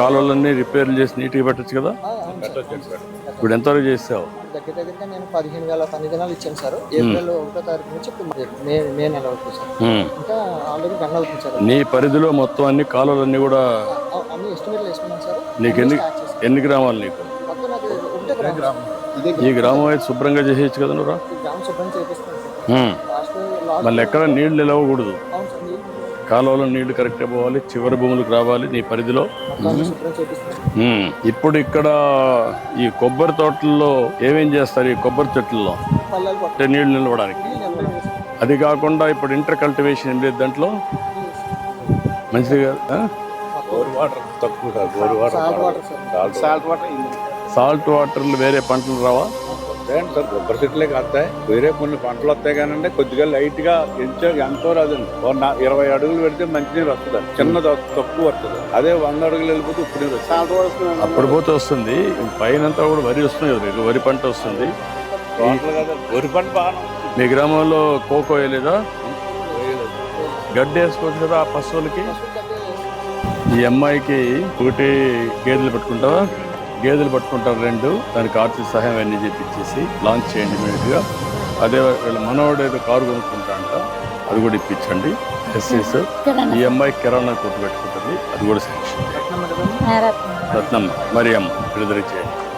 కాలువలన్నీ రిపేర్లు చేసి నీట్గా పెట్టచ్చు కదా. ఇప్పుడు ఎంతవరకు చేసావు? దగ్గర దగ్గరగా నేను పదిహేను వేల పని దినాలు ఇచ్చాను సార్. ఏప్రిల్ ఒకటో తారీఖు నుంచి మే మే నెల వరకు సార్. ఇంకా ఆల్రెడీ రన్ అవుతుంది సార్. నీ పరిధిలో మొత్తం అన్ని కాలువలన్నీ కూడా అన్ని ఎస్టిమేట్లు వేసుకున్నాను సార్. నీకు ఎన్ని ఎన్ని గ్రామాలు నీకు? మొత్తం నాకు ఒకటే గ్రామం ఇదే ఈ గ్రామం అయితే శుభ్రంగా చేసేయచ్చు కదా నువ్వు గ్రామం శుభ్రం చేపిస్తాను సార్. మళ్ళీ ఎక్కడ నీళ్ళు నిలవకూడదు. నీళ్ళు కాలువలో నీళ్ళు కరెక్ట్గా పోవాలి చివరి భూములకు రావాలి నీ పరిధిలో. ఇప్పుడు ఇక్కడ ఈ కొబ్బరి తోటల్లో ఏమేం చేస్తారు ఈ కొబ్బరి చెట్లలో? అంటే నీళ్ళు నిలవడానికి. అది కాకుండా ఇప్పుడు ఇంటర్ కల్టివేషన్ ఏం లేదు దాంట్లో? మంచిది సాల్ట్ వాటర్లు వేరే పంటలు రావా? వస్తాయండి సార్ కొబ్బరి చెట్లే కాస్తాయి. వేరే కొన్ని పంటలు వస్తాయి కానీ కొద్దిగా లైట్గా ఎంతో ఎంతో రాదండి నా- ఇరవై అడుగులు పెడితే వస్తుంది చిన్నది వస్తుంది, తక్కువ వస్తుంది. అదే వంద అడుగులు వెళ్ళిపోతే నీరు వస్తుంది. అప్పుడు పోతే వస్తుంది. పైనంతా కూడా వరి వస్తుంది కదా వరి పంట వస్తుంది. వరి పంట బాగా మీ గ్రామంలో కోకో వేయలేదా? గడ్డి వేసుకోవచ్చు కదా ఆ పశువులకి? ఈ అమ్మాయికి ఒకటి గేదెలు పట్టుకుంటావా? గేదెలు పట్టుకుంటారు రెండు. దానికి ఆర్థిక సహాయం అన్ని చేపించేసి లాంచ్ చేయండి ఇమీడియట్గా అదే వీళ్ళ మనవాడు ఏదో కారు కొనుక్కుంటా అంట అది కూడా ఇప్పించండి. ఎస్సీస్ ఈ అమ్మాయి కిరాణా కొట్టు పెట్టుకుంటుంది. అది కూడా శాంక్షన్ రత్నమ్మ మరియమ్మ విడుదల చేయండి.